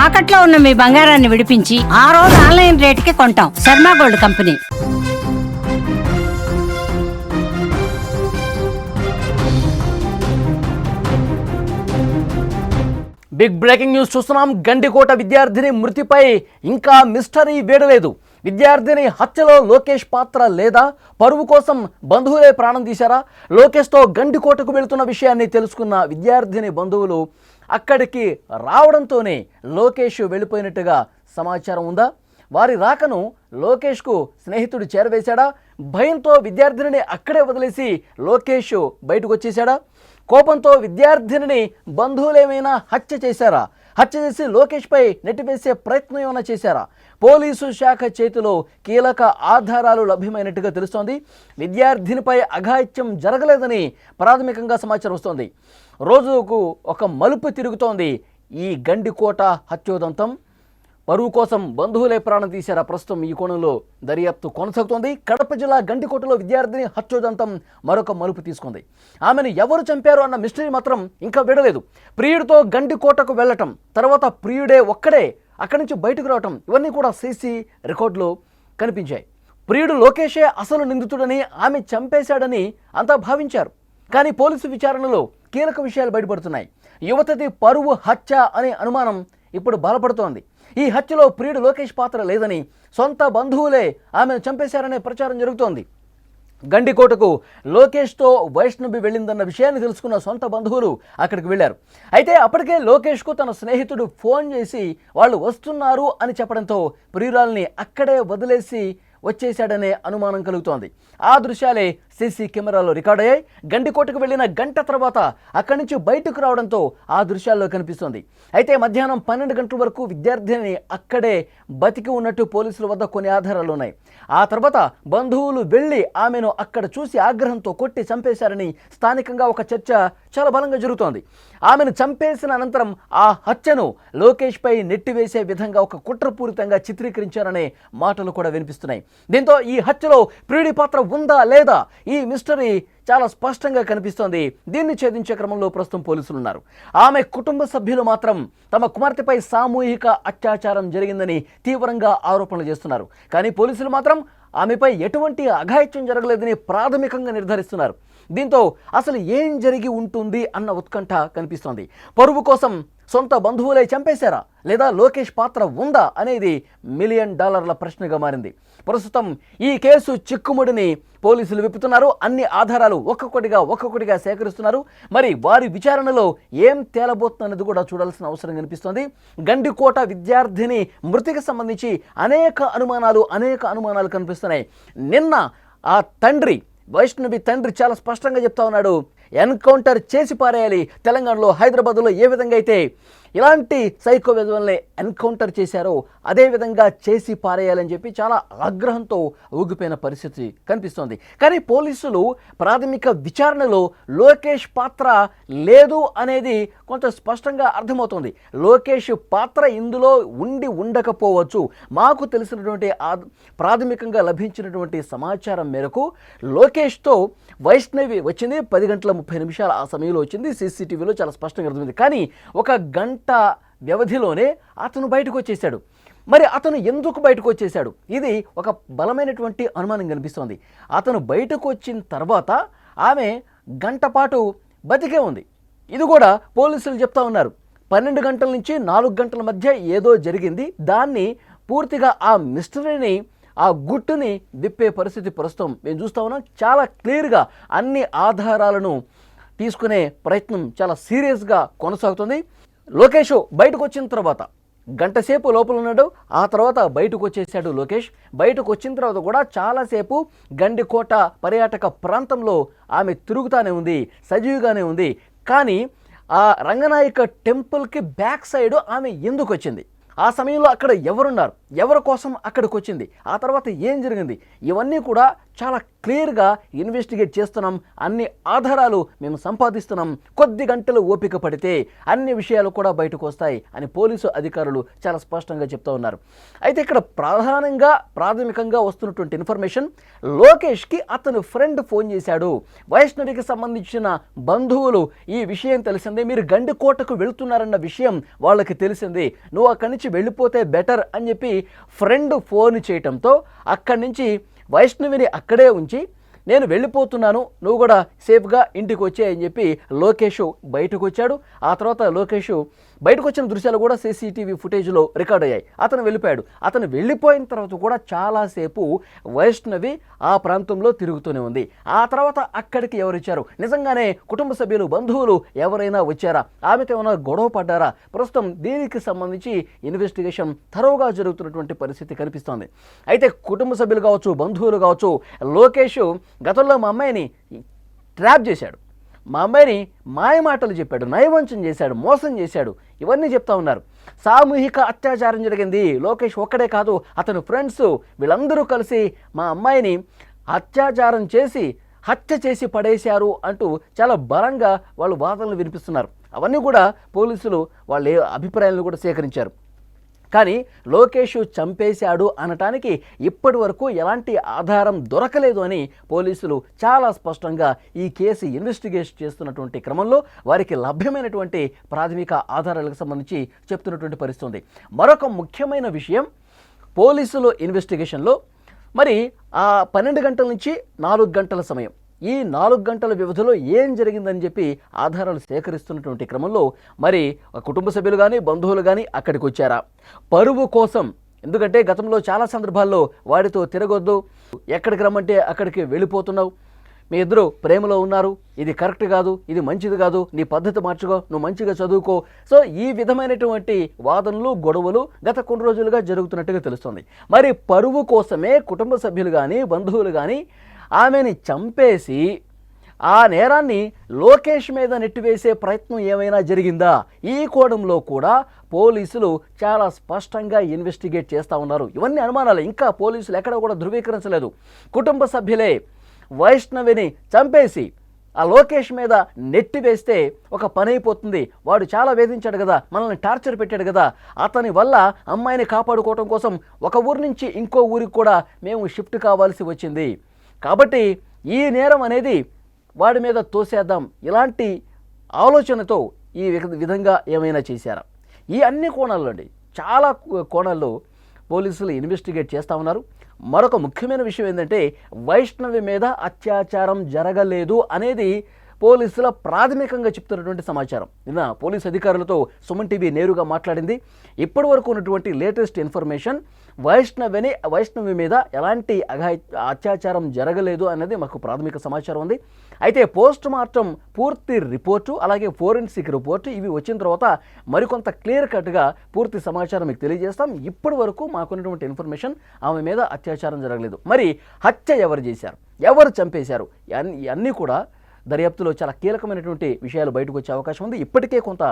తాకట్లో ఉన్న మీ బంగారాన్ని విడిపించి ఆ రోజు ఆన్లైన్ రేటుకి కొంటాం. Sharma gold company. Big breaking news చూస్తున్నాం. గండికోట విద్యార్థిని మృతిపై ఇంకా మిస్టరీ వీడలేదు. విద్యార్థిని హత్యలో లోకేష్ పాత్ర లేదా? పరువు కోసం బంధువులే ప్రాణం తీశారా? లోకేష్తో గండికోటకు వెళుతున్న విషయాన్ని తెలుసుకున్న విద్యార్థిని బంధువులు అక్కడికి రావడంతోనే లోకేష్ వెళ్ళిపోయినట్టుగా సమాచారం ఉందా? వారి రాకను లోకేష్కు స్నేహితుడు చేరవేశాడా? భయంతో విద్యార్థినిని అక్కడే వదిలేసి లోకేష్ బయటకు వచ్చేశాడా కోపంతో విద్యార్థినిని బంధువులేమైనా హత్య చేశారా? హత్య చేసి లోకేష్పై నెట్టివేసే ప్రయత్నం ఏమైనా చేశారా? పోలీసు శాఖ చేతిలో కీలక ఆధారాలు లభ్యమైనట్టుగా తెలుస్తోంది. విద్యార్థినిపై అఘాయిత్యం జరగలేదని ప్రాథమికంగా సమాచారం వస్తోంది. రోజుకు ఒక మలుపు తిరుగుతోంది. ఈ గండికోట హత్యోదంతం. పరువు కోసం బంధువులే ప్రాణం తీశారా ప్రస్తుతం ఈ కోణంలో దర్యాప్తు కొనసాగుతోంది. కడప జిల్లా గండికోటలో విద్యార్థిని హత్యోదంతం మరొక మలుపు తీసుకుంది. ఆమెను ఎవరు చంపారు అన్న మిస్టరీ మాత్రం ఇంకా విడలేదు ప్రియుడితో గండికోటకు వెళ్ళటం తర్వాత ప్రియుడే ఒక్కడే అక్కడి నుంచి బయటకు రావటం ఇవన్నీ కూడా సీసీ రికార్డులో కనిపించాయి. ప్రియుడు లోకేషే అసలు నిందితుడని ఆమె చంపేశాడని అంతా భావించారు. కానీ పోలీసు విచారణలో కీలక విషయాలు బయటపడుతున్నాయి. యువతది పరువు హత్య అనే అనుమానం ఇప్పుడు బలపడుతోంది. ఈ హత్యలో ప్రియుడు లోకేష్ పాత్ర లేదని సొంత బంధువులే ఆమెను చంపేశారనే ప్రచారం జరుగుతోంది. గండికోటకు లోకేష్తో వైష్ణవి వెళ్ళిందన్న విషయాన్ని తెలుసుకున్న సొంత బంధువులు అక్కడికి వెళ్ళారు. అయితే అప్పటికే లోకేష్కు తన స్నేహితుడు ఫోన్ చేసి వాళ్ళు వస్తున్నారు అని చెప్పడంతో ప్రియురాల్ని అక్కడే వదిలేసి వచ్చేశాడనే అనుమానం కలుగుతోంది. ఆ దృశ్యాలే సీసీ కెమెరాలో రికార్డ్ అయ్యాయి. గండికోటకు వెళ్ళిన గంట తర్వాత అక్కడి నుంచి బయటకు రావడంతో ఆ దృశ్యాల్లో కనిపిస్తోంది. అయితే మధ్యాహ్నం పన్నెండు గంటల వరకు విద్యార్థిని అక్కడే బతికి ఉన్నట్టు పోలీసుల వద్ద కొన్ని ఆధారాలు ఉన్నాయి. ఆ తర్వాత బంధువులు వెళ్ళి ఆమెను అక్కడ చూసి ఆగ్రహంతో కొట్టి చంపేశారని స్థానికంగా ఒక చర్చ చాలా బలంగా జరుగుతోంది. ఆమెను చంపేసిన అనంతరం ఆ హత్యను లోకేష్పై నెట్టివేసే విధంగా ఒక కుట్రపూరితంగా చిత్రీకరించారనే మాటలు కూడా వినిపిస్తున్నాయి. దీంతో ఈ హత్యలో ప్రియుడి పాత్ర ఉందా లేదా ఈ మిస్టరీ చాలా స్పష్టంగా కనిపిస్తోంది. దీన్ని ఛేదించే క్రమంలో ప్రస్తుతం పోలీసులు ఉన్నారు ఆమె కుటుంబ సభ్యులు మాత్రం తమ కుమార్తెపై సామూహిక అత్యాచారం జరిగిందని తీవ్రంగా ఆరోపణలు చేస్తున్నారు. కానీ పోలీసులు మాత్రం ఆమెపై ఎటువంటి అఘాయిత్యం జరగలేదని ప్రాథమికంగా నిర్ధారిస్తున్నారు. దీంతో అసలు ఏం జరిగి ఉంటుంది అన్న ఉత్కంఠ కనిపిస్తోంది. పరువు కోసం సొంత బంధువులే చంపేశారా? లేదా లోకేష్ పాత్ర ఉందా అనేది మిలియన్ డాలర్ల ప్రశ్నగా మారింది. ప్రస్తుతం ఈ కేసు చిక్కుముడిని పోలీసులు విప్పుతున్నారు. అన్ని ఆధారాలు ఒక్కొక్కటిగా ఒక్కొక్కటిగా సేకరిస్తున్నారు. మరి వారి విచారణలో ఏం తేలబోతుందన్నది కూడా చూడాల్సిన అవసరం కనిపిస్తోంది. గండికోట విద్యార్థిని మృతికి సంబంధించి అనేక అనుమానాలు అనేక అనుమానాలు కనిపిస్తున్నాయి. నిన్న ఆ తండ్రి వైష్ణవి తండ్రి చాలా స్పష్టంగా చెప్తా ఉన్నాడు ఎన్కౌంటర్ చేసి పారేయాలి. తెలంగాణలో హైదరాబాద్లో ఏ విధంగా అయితే ఇలాంటి సైకో విధుల్ని ఎన్కౌంటర్ చేశారో అదే విధంగా చేసి పారేయాలని చెప్పి చాలా ఆగ్రహంతో ఊగిపోయిన పరిస్థితి కనిపిస్తోంది. కానీ పోలీసులు ప్రాథమిక విచారణలో లోకేష్ పాత్ర లేదు అనేది కొంత స్పష్టంగా అర్థమవుతుంది. లోకేష్ పాత్ర ఇందులో ఉండి ఉండకపోవచ్చు. మాకు తెలిసినటువంటి ప్రాథమికంగా లభించినటువంటి సమాచారం మేరకు లోకేష్తో వైష్ణవి వచ్చింది పది గంటల ముప్పై నిమిషాల ఆ సమయంలో వచ్చింది. సీసీటీవీలో చాలా స్పష్టంగా అర్థమైంది. కానీ ఒక గంట వ్యవధిలోనే అతను బయటకు వచ్చేసాడు మరి అతను ఎందుకు బయటకు వచ్చేసాడు ఇది ఒక బలమైనటువంటి అనుమానం కనిపిస్తోంది. అతను బయటకు వచ్చిన తర్వాత ఆమె గంట పాటు బతికే ఉంది. ఇది కూడా పోలీసులు చెప్తా ఉన్నారు. పన్నెండు గంటల నుంచి నాలుగు గంటల మధ్య ఏదో జరిగింది. దాన్ని పూర్తిగా ఆ మిస్టరీని ఆ గుట్టుని విప్పే పరిస్థితి ప్రస్తుతం మేము చూస్తా ఉన్నాం. చాలా క్లియర్గా అన్ని ఆధారాలను తీసుకునే ప్రయత్నం చాలా సీరియస్గా కొనసాగుతుంది. లోకేష్ బయటకు వచ్చిన తర్వాత గంటసేపు లోపల ఉన్నాడు. ఆ తర్వాత బయటకు వచ్చేసాడు లోకేష్. బయటకు వచ్చిన తర్వాత కూడా చాలాసేపు గండికోట పర్యాటక ప్రాంతంలో ఆమె తిరుగుతానే ఉంది సజీవుగానే ఉంది. కానీ ఆ రంగనాయక టెంపుల్కి బ్యాక్ సైడ్ ఆమె ఎందుకు వచ్చింది ఆ సమయంలో అక్కడ ఎవరున్నారు? ఎవరి కోసం అక్కడికి వచ్చింది ఆ తర్వాత ఏం జరిగింది? ఇవన్నీ కూడా చాలా క్లియర్గా ఇన్వెస్టిగేట్ చేస్తున్నాం. అన్ని ఆధారాలు మేము సంపాదిస్తున్నాం. కొద్ది గంటలు ఓపిక పడితే అన్ని విషయాలు కూడా బయటకు వస్తాయి అని పోలీసు అధికారులు చాలా స్పష్టంగా చెప్తా ఉన్నారు. అయితే ఇక్కడ ప్రధానంగా ప్రాథమికంగా వస్తున్నటువంటి ఇన్ఫర్మేషన్ లోకేష్కి అతను ఫ్రెండ్ ఫోన్ చేశాడు. వైష్ణవికి సంబంధించిన బంధువులు ఈ విషయం తెలిసిందే. మీరు గండికోటకు వెళుతున్నారన్న విషయం వాళ్ళకి తెలిసింది. నువ్వు అక్కడి నుంచి వెళ్ళిపోతే బెటర్ అని చెప్పి ఫ్రెండ్ ఫోన్ చేయటంతో అక్కడి నుంచి వైష్ణవిని అక్కడే ఉంచి నేను వెళ్ళిపోతున్నాను నువ్వు కూడా సేఫ్గా ఇంటికి వచ్చాయని చెప్పి లోకేష్ బయటకు వచ్చాడు ఆ తర్వాత లోకేష్ బయటకు వచ్చిన దృశ్యాలు కూడా సీసీటీవీ ఫుటేజ్లో రికార్డ్ అయ్యాయి. అతను వెళ్ళిపోయాడు. అతను వెళ్ళిపోయిన తర్వాత కూడా చాలాసేపు వైష్ణవి ఆ ప్రాంతంలో తిరుగుతూనే ఉంది. ఆ తర్వాత అక్కడికి ఎవరిచ్చారు నిజంగానే కుటుంబ సభ్యులు బంధువులు ఎవరైనా వచ్చారా? ఆమెతో ఏమైనా గొడవ పడ్డారా? ప్రస్తుతం దీనికి సంబంధించి ఇన్వెస్టిగేషన్ తరోగా జరుగుతున్నటువంటి పరిస్థితి కనిపిస్తోంది. అయితే కుటుంబ సభ్యులు కావచ్చు బంధువులు కావచ్చు లోకేష్ గతంలో మా అమ్మాయిని ట్రాప్ చేశాడు. మా అమ్మాయిని మాయమాటలు చెప్పాడు నయవంచం చేశాడు మోసం చేశాడు. ఇవన్నీ చెప్తా ఉన్నారు. సామూహిక అత్యాచారం జరిగింది. లోకేష్ ఒక్కడే కాదు అతను ఫ్రెండ్స్ వీళ్ళందరూ కలిసి మా అమ్మాయిని అత్యాచారం చేసి హత్య చేసి పడేశారు అంటూ చాలా బలంగా వాళ్ళు వాదనలు వినిపిస్తున్నారు. అవన్నీ కూడా పోలీసులు వాళ్ళ అభిప్రాయాలను కూడా సేకరించారు. కానీ లోకేష్ చంపేశాడు అనటానికి ఇప్పటి వరకు ఎలాంటి ఆధారం దొరకలేదు అని పోలీసులు చాలా స్పష్టంగా ఈ కేసు ఇన్వెస్టిగేషన్ చేస్తున్నటువంటి క్రమంలో వారికి లభ్యమైనటువంటి ప్రాథమిక ఆధారాలకు సంబంధించి చెప్తున్నటువంటి పరిస్థితి ఉంది మరొక ముఖ్యమైన విషయం పోలీసులు ఇన్వెస్టిగేషన్లో మరి ఆ పన్నెండు గంటల నుంచి నాలుగు గంటల సమయం ఈ నాలుగు గంటల వ్యవధిలో ఏం జరిగిందని చెప్పి ఆధారాలు సేకరిస్తున్నటువంటి క్రమంలో మరి కుటుంబ సభ్యులు కానీ బంధువులు కానీ అక్కడికి వచ్చారా? పరువు కోసం ఎందుకంటే గతంలో చాలా సందర్భాల్లో వాడితో తిరగొద్దు ఎక్కడికి రమ్మంటే అక్కడికి వెళ్ళిపోతున్నావు మీ ఇద్దరు ప్రేమలో ఉన్నారు ఇది కరెక్ట్ కాదు ఇది మంచిది కాదు నీ పద్ధతి మార్చుకో నువ్వు మంచిగా చదువుకో. సో ఈ విధమైనటువంటి వాదనలు గొడవలు గత కొన్ని రోజులుగా జరుగుతున్నట్టుగా తెలుస్తుంది. మరి పరువు కోసమే కుటుంబ సభ్యులు కానీ బంధువులు కానీ ఆమెని చంపేసి ఆ నేరాన్ని లోకేష్ మీద నెట్టివేసే ప్రయత్నం ఏమైనా జరిగిందా? ఈ కోణంలో కూడా పోలీసులు చాలా స్పష్టంగా ఇన్వెస్టిగేట్ చేస్తూ ఉన్నారు. ఇవన్నీ అనుమానాలు. ఇంకా పోలీసులు ఎక్కడ కూడా ధృవీకరించలేదు. కుటుంబ సభ్యులే వైష్ణవిని చంపేసి ఆ లోకేష్ మీద నెట్టి వేస్తే ఒక పని అయిపోతుంది. వాడు చాలా వేధించాడు కదా మనల్ని టార్చర్ పెట్టాడు కదా. అతని వల్ల అమ్మాయిని కాపాడుకోవటం కోసం ఒక ఊరి నుంచి ఇంకో ఊరికి కూడా మేము షిఫ్ట్ కావాల్సి వచ్చింది. కాబట్టి ఈ నేరం అనేది వాడి మీద తోసేద్దాం. ఇలాంటి ఆలోచనతో ఈ విధంగా ఏమైనా చేశారా? ఈ అన్ని కోణాల్లో అండి చాలా కోణాల్లో పోలీసులు ఇన్వెస్టిగేట్ చేస్తూ ఉన్నారు. మరొక ముఖ్యమైన విషయం ఏంటంటే వైష్ణవి మీద అత్యాచారం జరగలేదు అనేది పోలీసుల ప్రాథమికంగా చెప్తున్నటువంటి సమాచారం. నిన్న పోలీస్ అధికారులతో సుమన్ టీవీ నేరుగా మాట్లాడింది. ఇప్పటి వరకు ఉన్నటువంటి లేటెస్ట్ ఇన్ఫర్మేషన్ వైష్ణవిని వైష్ణవి మీద ఎలాంటి అఘా అత్యాచారం జరగలేదు అనేది మాకు ప్రాథమిక సమాచారం ఉంది. అయితే పోస్ట్ మార్టం పూర్తి రిపోర్టు అలాగే ఫోరెన్సిక్ రిపోర్టు ఇవి వచ్చిన తర్వాత మరికొంత క్లియర్ కట్గా పూర్తి సమాచారం మీకు తెలియజేస్తాం. ఇప్పటి వరకు మాకున్నటువంటి ఇన్ఫర్మేషన్ ఆమె మీద అత్యాచారం జరగలేదు. మరి హత్య ఎవరు చేశారు? ఎవరు చంపేశారు? అన్నీ కూడా దర్యాప్తులో చాలా కీలకమైనటువంటి విషయాలు బయటకు వచ్చే అవకాశం ఉంది. ఇప్పటికే కొంత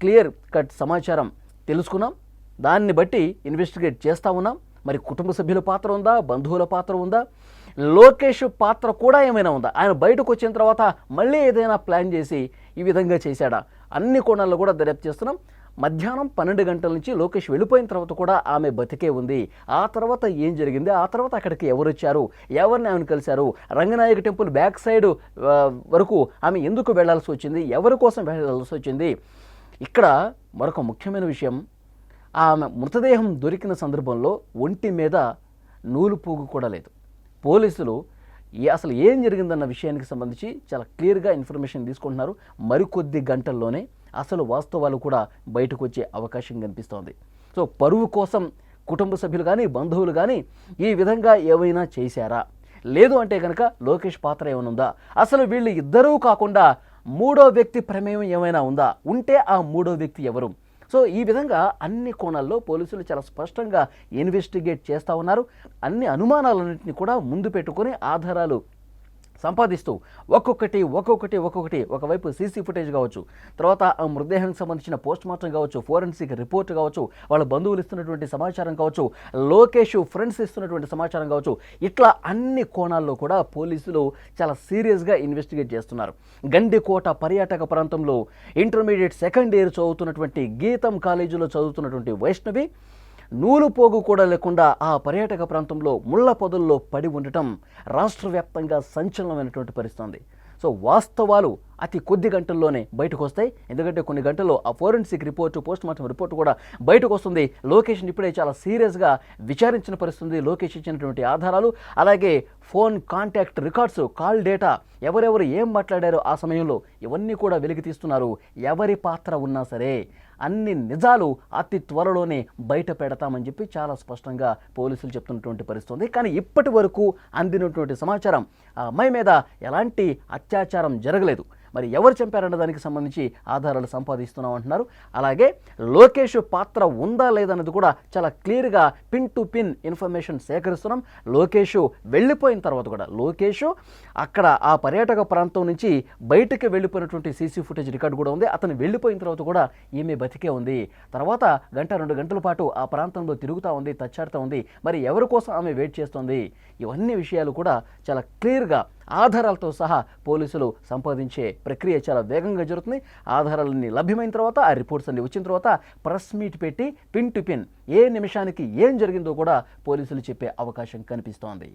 క్లియర్ కట్ సమాచారం తెలుసుకున్నాం. దాన్ని బట్టి ఇన్వెస్టిగేట్ చేస్తూ ఉన్నాం. మరి కుటుంబ సభ్యుల పాత్ర ఉందా? బంధువుల పాత్ర ఉందా? లోకేష్ పాత్ర కూడా ఏమైనా ఉందా? ఆయన బయటకు వచ్చిన తర్వాత మళ్ళీ ఏదైనా ప్లాన్ చేసి ఈ విధంగా చేశాడా? అన్ని కోణాల్లో కూడా దర్యాప్తు చేస్తున్నాం. మధ్యాహ్నం పన్నెండు గంటల నుంచి లోకేష్ వెళ్ళిపోయిన తర్వాత కూడా ఆమె బతికే ఉంది. ఆ తర్వాత ఏం జరిగింది? ఆ తర్వాత అక్కడికి ఎవరు వచ్చారు? ఎవరిని ఆమెను కలిశారు? రంగనాయక టెంపుల్ బ్యాక్ సైడ్ వరకు ఆమె ఎందుకు వెళ్ళాల్సి వచ్చింది? ఎవరి కోసం వెళ్ళాల్సి వచ్చింది? ఇక్కడ మరొక ముఖ్యమైన విషయం. ఆమె మృతదేహం దొరికిన సందర్భంలో ఒంటి మీద నూలు పోగు కూడా లేదు. పోలీసులు ఏ అసలు ఏం జరిగిందన్న విషయానికి సంబంధించి చాలా క్లియర్గా ఇన్ఫర్మేషన్ తీసుకుంటున్నారు. మరికొద్ది గంటల్లోనే అసలు వాస్తవాలు కూడా బయటకు వచ్చే అవకాశం కనిపిస్తోంది. సో పరువు కోసం కుటుంబ సభ్యులు కానీ బంధువులు కానీ ఈ విధంగా ఏమైనా చేశారా? లేదు అంటే కనుక లోకేష్ పాత్ర ఏమైనా ఉందా? అసలు వీళ్ళు ఇద్దరూ కాకుండా మూడో వ్యక్తి ప్రమేయం ఏమైనా ఉందా? ఉంటే ఆ మూడో వ్యక్తి ఎవరు? సో ఈ విధంగా అన్ని కోణాల్లో పోలీసులు చాలా స్పష్టంగా ఇన్వెస్టిగేట్ చేస్తూ ఉన్నారు. అన్ని అనుమానాలన్నింటినీ కూడా ముందు పెట్టుకొని ఆధారాలు సంపాదిస్తూ ఒక్కొక్కటి ఒక్కొక్కటి ఒక్కొక్కటి ఒకవైపు సీసీ ఫుటేజ్ కావచ్చు తర్వాత ఆ మృతదేహానికి సంబంధించిన పోస్ట్ మార్టం కావచ్చు ఫోరెన్సిక్ రిపోర్ట్ కావచ్చు వాళ్ళ బంధువులు ఇస్తున్నటువంటి సమాచారం కావచ్చు లోకేష్ ఫ్రెండ్స్ ఇస్తున్నటువంటి సమాచారం కావచ్చు ఇట్లా అన్ని కోణాల్లో కూడా పోలీసులు చాలా సీరియస్గా ఇన్వెస్టిగేట్ చేస్తున్నారు. గండికోట పర్యాటక ప్రాంతంలో ఇంటర్మీడియట్ సెకండ్ ఇయర్ చదువుతున్నటువంటి గీతం కాలేజీలో చదువుతున్నటువంటి వైష్ణవి నూలు పోగు కూడా లేకుండా ఆ పర్యాటక ప్రాంతంలో ముళ్ళ పొదల్లో పడి ఉండటం రాష్ట్ర వ్యాప్తంగా సంచలనమైనటువంటి పరిస్థితుంది. సో వాస్తవాలు అతి కొద్ది గంటల్లోనే బయటకు వస్తాయి ఎందుకంటే కొన్ని గంటల్లో ఆ forensic report post mortem report కూడా బయటకు వస్తుంది లోకేష్ని ఇప్పుడే చాలా సీరియస్గా విచారించిన పరిస్థితుంది. లోకేష్ ఇచ్చినటువంటి ఆధారాలు అలాగే phone contact records call data ఎవరెవరు ఏం మాట్లాడారో ఆ సమయంలో ఇవన్నీ కూడా వెలికి తీస్తున్నారు ఎవరి పాత్ర ఉన్నా సరే అన్ని నిజాలు అతి త్వరలోనే బయట పెడతామని చెప్పి చాలా స్పష్టంగా పోలీసులు చెప్తున్నటువంటి పరిస్థితుంది కానీ ఇప్పటి వరకు అందినటువంటి సమాచారం ఆ అమ్మాయి మీద ఎలాంటి అత్యాచారం జరగలేదు. మరి ఎవరు చంపారన్న దానికి సంబంధించి ఆధారాలు సంపాదిస్తున్నాం అంటున్నారు. అలాగే లోకేష్ పాత్ర ఉందా లేదన్నది కూడా చాలా క్లియర్గా పిన్ టు పిన్ ఇన్ఫర్మేషన్ సేకరిస్తున్నాం. లోకేష్ వెళ్ళిపోయిన తర్వాత కూడా లోకేష్ అక్కడ ఆ పర్యాటక ప్రాంతం నుంచి బయటకు వెళ్ళిపోయినటువంటి సీసీ ఫుటేజ్ రికార్డు కూడా ఉంది. అతను వెళ్ళిపోయిన తర్వాత కూడా ఈమె బతికే ఉంది. తర్వాత గంట రెండు గంటల పాటు ఆ ప్రాంతంలో తిరుగుతూ ఉంది తచ్చాడుతూ ఉంది. మరి ఎవరి కోసం ఆమె వెయిట్ చేస్తుంది? ఇవన్నీ విషయాలు కూడా చాలా క్లియర్గా ఆధారాలతో సహా పోలీసులు సంపాదించే ప్రక్రియ చాలా వేగంగా జరుగుతుంది. ఆధారాలన్నీ లభ్యమైన తర్వాత ఆ రిపోర్ట్స్ అన్ని వచ్చిన తర్వాత ప్రెస్ మీట్ పెట్టి పిన్ టు పిన్ ఏ నిమిషానికి ఏం జరిగిందో కూడా పోలీసులు చెప్పే అవకాశం కనిపిస్తోంది.